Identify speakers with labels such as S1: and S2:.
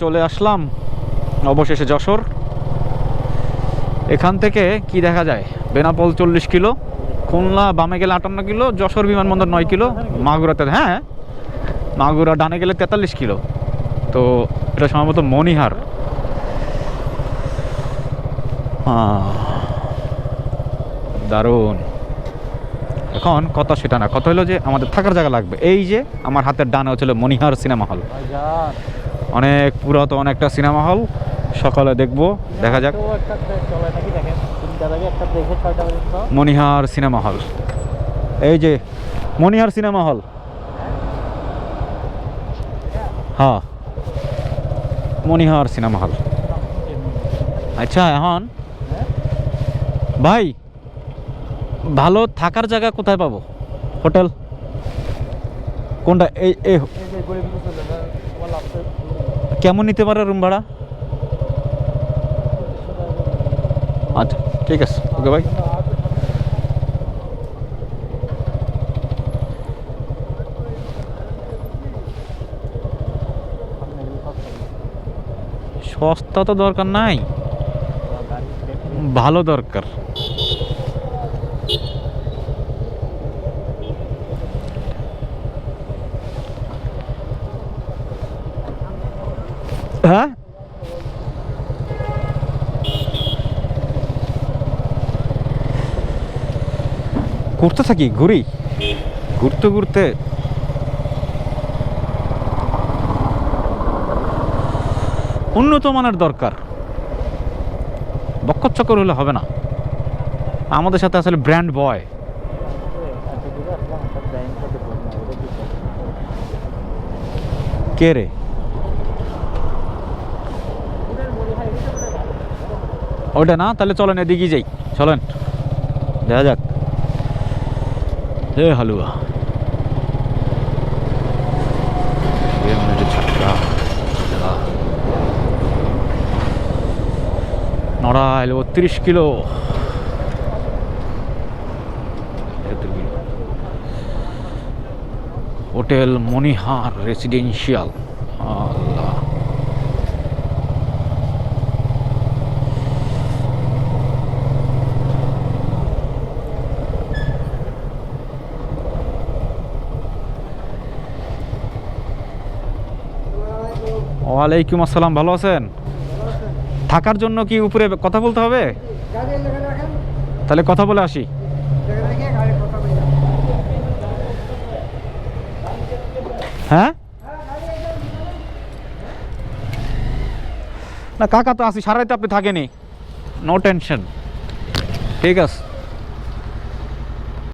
S1: চলে আসলাম। অবশেষে যশোর। এখান থেকে কি দেখা যায়? বেনাপোল চল্লিশ কিলো খুলনা বামে গেলে আটান্ন কিলো যশোর বিমানবন্দর নয় কিলো মাগুরাতে হ্যাঁ? মাগুরা ডানে গেলে তেতাল্লিশ কিলো। তো এটা সম্ভবত মণিহার আহ, দারুণ। এখন কথা সেটা না কথা হলো যে আমাদের থাকার জায়গা লাগবে। এই যে আমার হাতের ডানে হচ্ছিল মণিহার সিনেমা হল। অনেক পুরাতন একটা সিনেমা হল, সকালে দেখব, দেখা যাক। মণিহার সিনেমা হল। এই যে, মণিহার সিনেমা হল। হ্যাঁ মণিহার সিনেমা হল। আচ্ছা এখন? ভাই, ভালো থাকার জায়গা কোথায় পাবো? হোটেল? কোনটা? এই কেমন নিতে পারে রুম ভাড়া? আচ্ছা ঠিক আছে। ওকে ভাই সস্তা তো দরকার নাই। ভালো দরকার। হ্যাঁ ঘুরতে থাকি, ঘুরি। ঘুরতে ঘুরতে উন্নত মানের দরকার। বক্কর হলে হবে না। আমাদের সাথে আসলে ব্র্যান্ড বয়। কে রে? ওইটা না তাহলে চলেন এদিকে যাই। চলেন। দেখা যাক। এ হালুয়া। নড়াইল বত্রিশ kilo kilo. Hotel Monihar residential আল্লাহ। ওয়ালাইকুম আসসালাম, ভালো আছেন? থাকার জন্য কি উপরে কথা বলতে হবে? তাহলে কথা বলে আসি। হ্যাঁ? না, কাকা তো আসি সারাইতে আপনি থাকেনি। নো টেনশন ঠিক আছে।